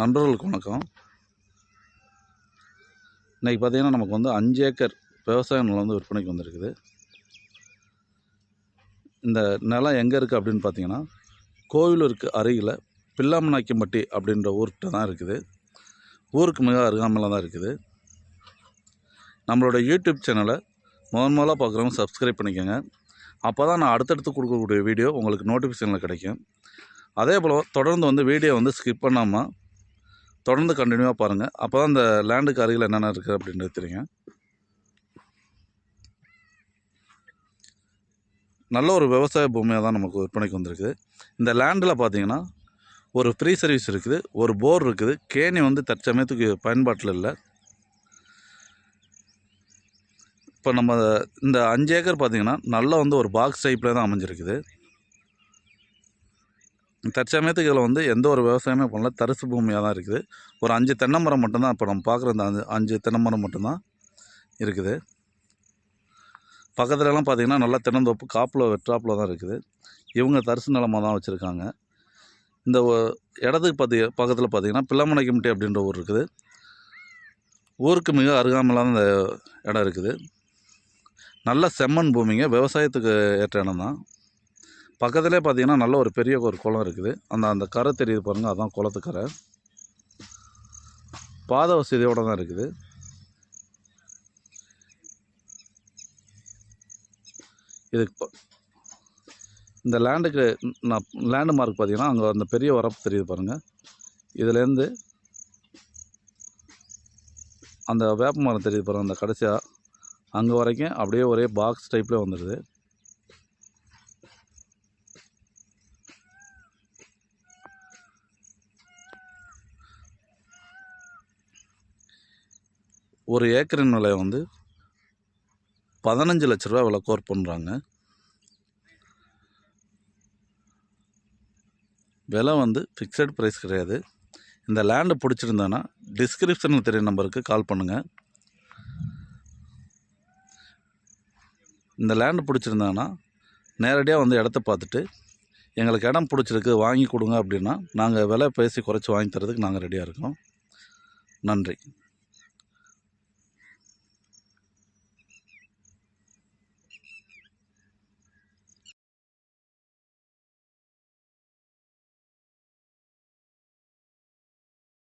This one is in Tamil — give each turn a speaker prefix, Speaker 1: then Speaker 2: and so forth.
Speaker 1: நண்பர்களுக்கு வணக்கம். இன்றைக்கி பார்த்தீங்கன்னா நமக்கு வந்து அஞ்சு ஏக்கர் விவசாய நிலம் வந்து விற்பனைக்கு வந்திருக்குது. இந்த நிலம் எங்கே இருக்குது அப்படின்னு பார்த்தீங்கன்னா கோவிலூருக்கு அருகில் பில்லாமநாய்க்கம்பட்டி அப்படின்ற ஊர்கிட்ட தான் இருக்குது. ஊருக்கு மிக அருகாமையில் தான் இருக்குது. நம்மளோட யூடியூப் சேனலை முதன் முதலாக பார்க்குறவங்க சப்ஸ்கிரைப் பண்ணிக்கோங்க. அப்போ தான் நான் அடுத்தடுத்து கொடுக்கக்கூடிய வீடியோ உங்களுக்கு நோட்டிஃபிகேஷனில் கிடைக்கும். அதே போல் தொடர்ந்து வந்து வீடியோ வந்து ஸ்கிப் பண்ணாமல் தொடர்ந்து கண்டினியூவாக பாருங்கள் அப்போ தான் அந்த லேண்டுக்கு அருகில் என்னென்ன இருக்குது அப்படின்றது தெரியும். நல்ல ஒரு விவசாய பூமியாக தான் நமக்கு விற்பனைக்கு வந்திருக்குது இந்த லேண்டில் பார்த்தீங்கன்னா ஒரு ஃப்ரீ சர்வீஸ் இருக்குது ஒரு போர் இருக்குது கேணி வந்து தற்சமயத்துக்கு பயன்பாட்டில் இல்லை. இப்போ நம்ம இந்த அஞ்சு ஏக்கர் பார்த்திங்கன்னா நல்லா வந்து ஒரு பாக்ஸ் டைப்பில் தான் அமைஞ்சிருக்குது. தற்சமயத்துக்கு இதில் வந்து எந்த ஒரு விவசாயமே பண்ணல. தரிசு பூமியாக தான் இருக்குது. ஒரு அஞ்சு தென்னை மரம் மட்டும்தான் இப்போ நம்ம பார்க்குற இந்த அஞ்சு அஞ்சு தென்னை மரம் மட்டும்தான் இருக்குது. பக்கத்துலலாம் பார்த்திங்கன்னா நல்லா தென்னந்தோப்பு காப்பில் வெற்றாப்பில் தான் இருக்குது. இவங்க தரிசு நிலமாக தான் வச்சுருக்காங்க. இந்த இடத்துக்கு பார்த்தி பக்கத்தில் பார்த்திங்கன்னா பிள்ளமனைக்கம்பட்டி அப்படின்ற ஊர் இருக்குது. ஊருக்கு மிக அருகாமையில் இந்த இடம் இருக்குது. நல்ல செம்மண் பூமிங்க. விவசாயத்துக்கு ஏற்ற இடம் தான் பக்கத்துலேயே பார்த்தீங்கன்னா நல்ல ஒரு பெரிய ஒரு குளம் இருக்குது. அந்த அந்த கரை தெரியுது பாருங்கள் அதுதான் குளத்துக்கரை பாத வசதியோடு தான் இருக்குது. இதுக்கு ப- இந்த லேண்டுக்கு நான் லேண்டு மார்க் பார்த்தீங்கன்னா அங்கே அந்த பெரிய வரப்பு தெரியுது பாருங்கள் இதுலேருந்து அந்த வேப்ப மரம் தெரியுது பாருங்கள் அந்த கடைசியாக அங்கே வரைக்கும் அப்படியே ஒரே பாக்ஸ் டைப்பில் வந்துடுது ஒரு ஏக்கரின் விலை வந்து பதினஞ்சு லட்ச ரூபா விலை கோர் பண்ணுறாங்க விலை வந்து ஃபிக்ஸட் ப்ரைஸ் கிடையாது. இந்த லேண்டு பிடிச்சிருந்தேன்னா டிஸ்கிரிப்ஷனில் தெரிய நம்பருக்கு கால் பண்ணுங்கள் இந்த லேண்டு பிடிச்சிருந்தாங்கன்னா நேரடியாக வந்து இடத்த பார்த்துட்டு எங்களுக்கு இடம் பிடிச்சிருக்கு வாங்கி கொடுங்க அப்படின்னா நாங்கள் விலை பேசி குறைச்சி வாங்கி தரதுக்கு நாங்கள் ரெடியாக இருக்கோம். நன்றி.